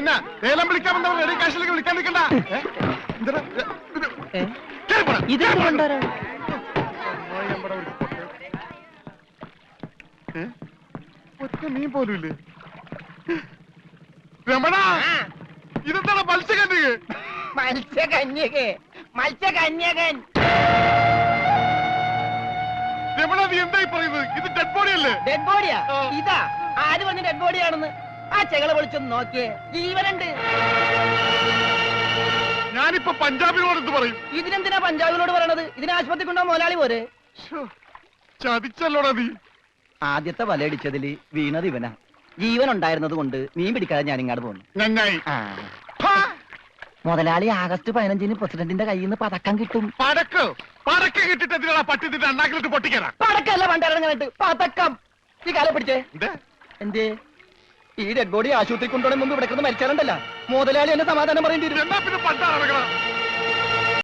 പിന്നെ ലേലം വിളിക്കാൻ വന്നവർ റെഡി കാശിലേക്ക് വിളിക്കാൻ നിൽക്കണ്ട? ഇത്. ഏ? ഒറ്റ മീൻ പോലും ഇല്ലേ? രമണ ഇതെന്താണ് മത്സ്യകന്യക? മത്സ്യകന്യക. മത്സ്യകന്യകൻ. രമണ നീ എന്തായി പറയുന്നത്? ഇത് ഡെഡ് ബോഡി അല്ലേ? ഡെഡ് ബോഡിയാ ഇതാ. ആര് പറഞ്ഞ ഡെഡ് ബോഡിയാണെന്ന് ആ ചെകള വിളിച്ചൊന്ന് നോക്കിയേ. ജീവനുണ്ട്. ഞാനിപ്പോ പഞ്ചാബിനോട് എന്ത് പറയും? ഇതിനെന്തിനാ പഞ്ചാബിനോട് പറയണത്? ഇതിനെ ആശുപത്രി കൊണ്ടോ മോലാളി പോരെ? ചതിച്ചല്ലോടാ നീ. ആദ്യത്തെ വലയടിച്ചതിൽ വീണത് ഇവനാ. ജീവൻ ഉണ്ടായിരുന്നത് കൊണ്ട് മീൻ പിടിക്കാതെ ഞാൻ ഇങ്ങോട്ട് പോന്നു. നന്നായി. ആ. മുതലാളി ആഗസ്റ്റ് പതിനഞ്ചിന് പ്രസിഡന്റിന്റെ കയ്യിൽ നിന്ന് പതക്കം കിട്ടും. പടക്ക്. പടക്ക് കിട്ടിട്ട് എന്തിനാ പട്ടി നിന്റെ അണ്ണാക്കിലിട്ട് പൊട്ടിക്കാനാ പടക്കല്ല പതക്കം. ഈ കാലം പിടിച്ചേ. എന്തേ എന്തേ? ഈ ഡെഡ് ബോഡി ആശുപത്രി കൊണ്ടുപോകണ മുമ്പ് ഇവിടെ കിടന്ന് മരിച്ചാലുണ്ടല്ല മുതലാളി എന്നെ സമാധാനം പറയേണ്ടി വരും.